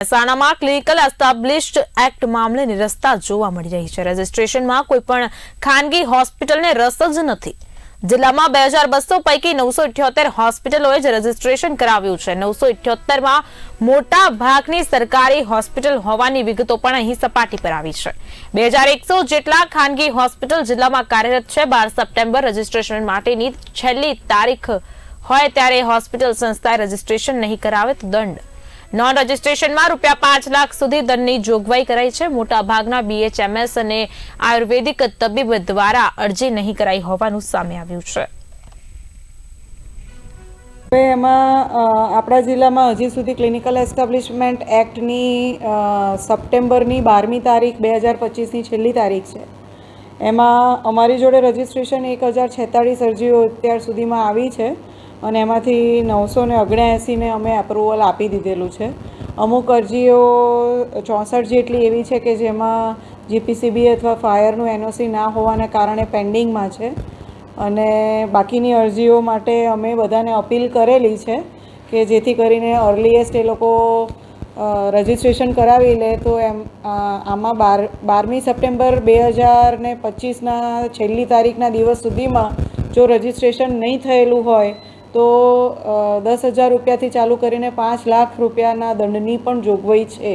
મહેસાણામાં clinical established act મામલે નિરસ્તા જોવા મળી રહી છે. રજીસ્ટ્રેશનમાં કોઈ પણ ખાનગી હોસ્પિટલને રસ જ નથી. જિલ્લામાં બે હજાર બસો પૈકી નવસો ઇઠ્યોતેર હોસ્પિટલોએ જ રજીસ્ટ્રેશન કરાવ્યું છે. નવસો ઇઠ્યોતેરમાં મોટા ભાગની સરકારી હોસ્પિટલ હોવાની વિગતો પણ અહીં સપાટી પર આવી છે. બે હજાર એકસો જેટલા ખાનગી હોસ્પિટલ જિલ્લામાં કાર્યરત છે. બાર સપ્ટેમ્બર રજીસ્ટ્રેશન માટેની છેલ્લી તારીખ હોય ત્યારે હોસ્પિટલ સંસ્થાએ રજીસ્ટ્રેશન નહીં કરાવે તો દંડ. નોન રજીસ્ટ્રેશનમાં રૂપિયા પાંચ લાખ સુધી દંડની જોગવાઈ કરાઈ છે. મોટા ભાગના બીએચએમએસ અને આયુર્વેદિક તબીબ દ્વારા અરજી નહીં કરાઈ હોવાનું સામે આવ્યું છે. હવે એમાં આપણા જિલ્લામાં હજી સુધી ક્લિનિકલ એસ્ટાબ્લિશમેન્ટ એક્ટની સપ્ટેમ્બરની બારમી તારીખ બે હજાર પચીસની છેલ્લી તારીખ છે. એમાં અમારી જોડે રજિસ્ટ્રેશન એક હજાર છેતાળીસ અરજીઓ અત્યાર સુધીમાં આવી છે. અને એમાંથી નવસો ને ઓગણએંસીને અમે અપ્રુવલ આપી દીધેલું છે. અમુક અરજીઓ ચોસઠ જેટલી એવી છે કે જેમાં જીપીસીબી અથવા ફાયરનું એનઓસી ના હોવાના કારણે પેન્ડિંગમાં છે. અને બાકીની અરજીઓ માટે અમે બધાને અપીલ કરેલી છે કે જેથી કરીને અર્લીએસ્ટ એ લોકો રજિસ્ટ્રેશન કરાવી લે તો એમ આમાં બાર, બારમી સપ્ટેમ્બર બે હજાર ને પચીસના છેલ્લી તારીખના દિવસ સુધીમાં જો રજિસ્ટ્રેશન નહીં થયેલું હોય તો દસ હજાર રૂપિયાથી ચાલુ કરીને પાંચ લાખ રૂપિયાના દંડની પણ જોગવાઈ છે.